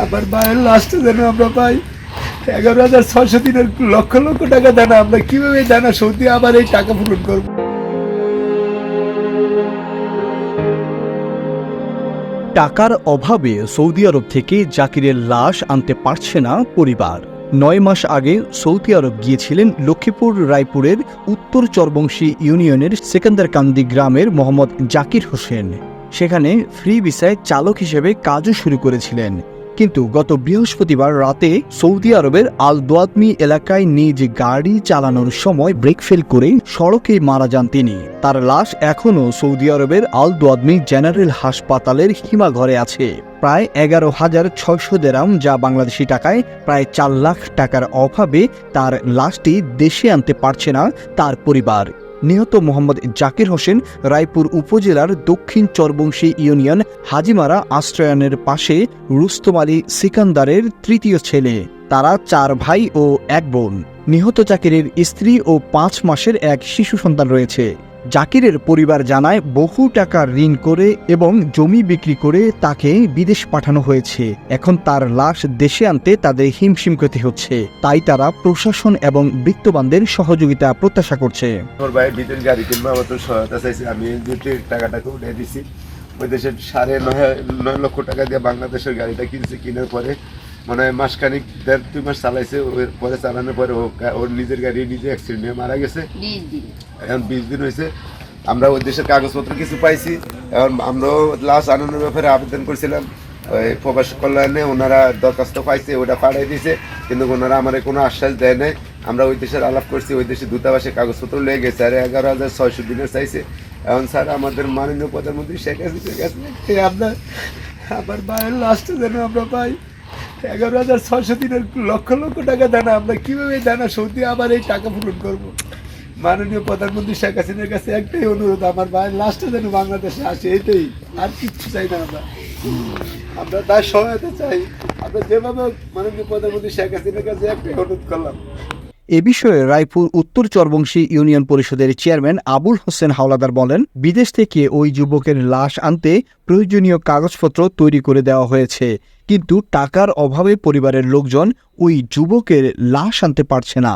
আমার মায়ের লাস্টে যেন আমরা পাই। এগারো হাজার ছয়শো দিনের লক্ষ লক্ষ টাকা দানা, আমরা কীভাবে দানা দিয়ে আবার এই টাকা পূরণ করব? টাকার অভাবে সৌদি আরব থেকে জাকিরের লাশ আনতে পারছে না পরিবার। নয় মাস আগে সৌদি আরব গিয়েছিলেন লক্ষ্মীপুর রায়পুরের উত্তর চরবংশী ইউনিয়নের সেকেন্দারকান্দি গ্রামের মোহাম্মদ জাকির হোসেন। সেখানে ফ্রি ভিসায় চালক হিসেবে কাজও শুরু করেছিলেন। কিন্তু গত বৃহস্পতিবার রাতে সৌদি আরবের আল দোয়াদমি এলাকায় নিজ গাড়ি চালানোর সময় ব্রেক ফেল করে সড়কেই মারা যান তিনি। তার লাশ এখনও সৌদি আরবের আল দোয়াদমি জেনারেল হাসপাতালের হিমাঘরে আছে। প্রায় এগারো হাজার ছয়শো দেরাম যা বাংলাদেশি টাকায় প্রায় চার লাখ টাকার অভাবে তার লাশটি দেশে আনতে পারছে না তার পরিবার। নিহত মোহাম্মদ জাকির হোসেন রায়পুর উপজেলার দক্ষিণ চরবংশী ইউনিয়ন হাজিমারা আশ্রয়নের পাশে রুস্তম আলী সিকান্দারের তৃতীয় ছেলে। তারা চার ভাই ও এক বোন। নিহত জাকিরের স্ত্রী ও পাঁচ মাসের এক শিশু সন্তান রয়েছে। জাকিরের পরিবার জানায়, বহু টাকা ঋণ করে এবং জমি বিক্রি করে তাকে বিদেশ পাঠানো হয়েছে। এখন তার লাশ দেশে আনতে তাদের হিমশিম করতে হচ্ছে। তাই তারা প্রশাসন এবং বৃত্তবানদের সহযোগিতা প্রত্যাশা করছে। গাড়ি ওই দেশের সাড়ে নয় নয় লক্ষ টাকা দিয়ে বাংলাদেশের গাড়িটা কিনছে, কিনার পরে মনে মাসখানিক দেড় দুই মাস চালাইছে পরে চালানোর পরে ওর নিজের গাড়ি নিজে অ্যাক্সিডেন্ট হয়ে মারা গেছে। এখন বিশ দিন হয়েছে আমরা ওই দেশের কাগজপত্র কিছু পাইছি। এখন আমরাও লাশ আনানোর ব্যাপারে আবেদন করছিলাম। ওই প্রবাস কল্যাণে ওনারা দরখাস্ত পাইছে ওটা পাঠাই দিয়েছে। কিন্তু ওনারা আমার কোনো আশ্বাস দেয় নাই। আমরা ওই দেশের আলাপ করছি ওই দেশের দূতাবাসে কাগজপত্র লেগে গেছে। আর এগারো হাজার ছয়শো দিনের চাইছে। এখন স্যার আমাদের মাননীয় প্রধানমন্ত্রী শেখ হাসিনার কাছে আপনার আমার মায়ের লাস্টে যেন আমরা পাই। এগারো হাজার ছশো দিনের লক্ষ লক্ষ টাকা দানা, আমরা কীভাবে দানা সৌদি আবার এই টাকা পূরণ করব? মাননীয় প্রধানমন্ত্রী শেখ হাসিনার কাছে একটাই অনুরোধ, আমার ভাই লাস্টে যেন বাংলাদেশে আসে, এটাই। আর কিচ্ছু চাই না আমরা। আমরা তার সহায়তা চাই। আমরা যেভাবে মাননীয় প্রধানমন্ত্রী শেখ হাসিনার কাছে একটাই অনুরোধ করলাম এ বিষয়ে রায়পুর উত্তর চরবংশী ইউনিয়ন পরিষদের চেয়ারম্যান আবুল হোসেন হাওলাদার বলেন, বিদেশ থেকে ওই যুবকের লাশ আনতে প্রয়োজনীয় কাগজপত্র তৈরি করে দেওয়া হয়েছে, কিন্তু টাকার অভাবে পরিবারের লোকজন ওই যুবকের লাশ আনতে পারছে না।